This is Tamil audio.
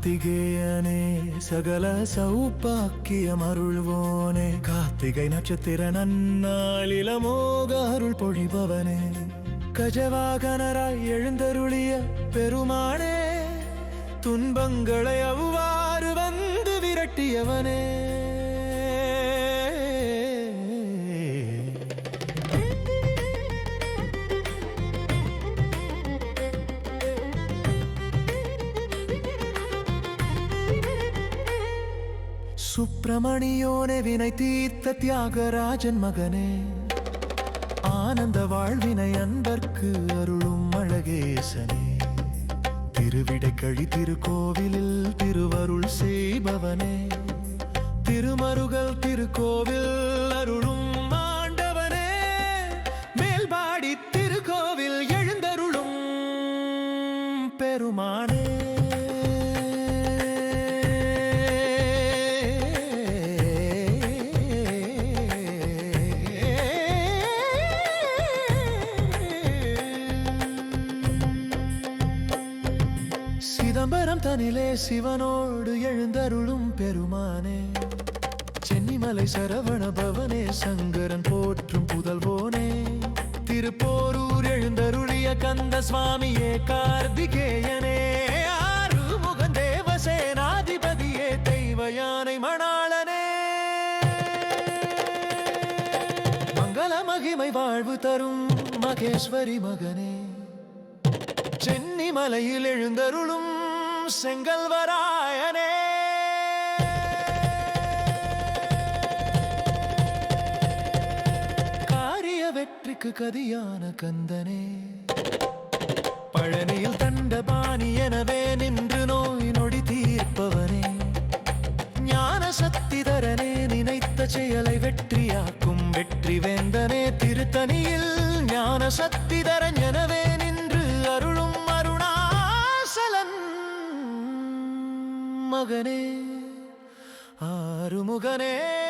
கார்த்திகேயனே சகல சௌப்பாக்கியம் அருள்வோனே. கார்த்திகை நட்சத்திர நன்னாளில மோக அருள் பொழிபவனே. கஜவாகனராய் எழுந்தருளிய பெருமானே துன்பங்களை அவ்வாறு வந்து விரட்டியவனே. சுப்பிரமணியோனே வினை தீர்த்த தியாகராஜன் மகனே. ஆனந்த வாழ்வினை அன்பர்க்கு அருளும் அழகேசனே. திருவிடைக்கழி திருக்கோவிலில் திருவருள் செய்பவனே. திருமருகல் திருக்கோவில் அருளும் ஆண்டவனே. மேல்பாடி திருக்கோவில் எழுந்தருளும் பெருமானே. சிதம்பரம் தனிலே சிவனோடு எழுந்தருளும் பெருமானே. சென்னிமலை சரவண பவனே சங்கரன் போற்றும் புதல்வோனே திருப்போரூர் எழுந்தருளிய கந்த சுவாமியே கார்த்திகேயனே. ஆறுமுகன் தேவசேனாதிபதியே தெய்வ யானை மணாளனே. மங்கள மகிமை வாழ்வு தரும் மகேஸ்வரி மகனே. சென்னி மலையில் எழுந்தருளும் செங்கல்வராயனே. காரிய வெற்றிக்கு கதியான கந்தனே. பழனியில் தண்டபாணி எனவே நின்று நோய் நொடி தீர்ப்பவனே. ஞான சக்தி தரனே நினைத்த செயலை வெற்றியாக்கும் வெற்றி வேந்தனே. திருத்தணியில் ஞான சக்தி மகனே ஆறுமுகனே.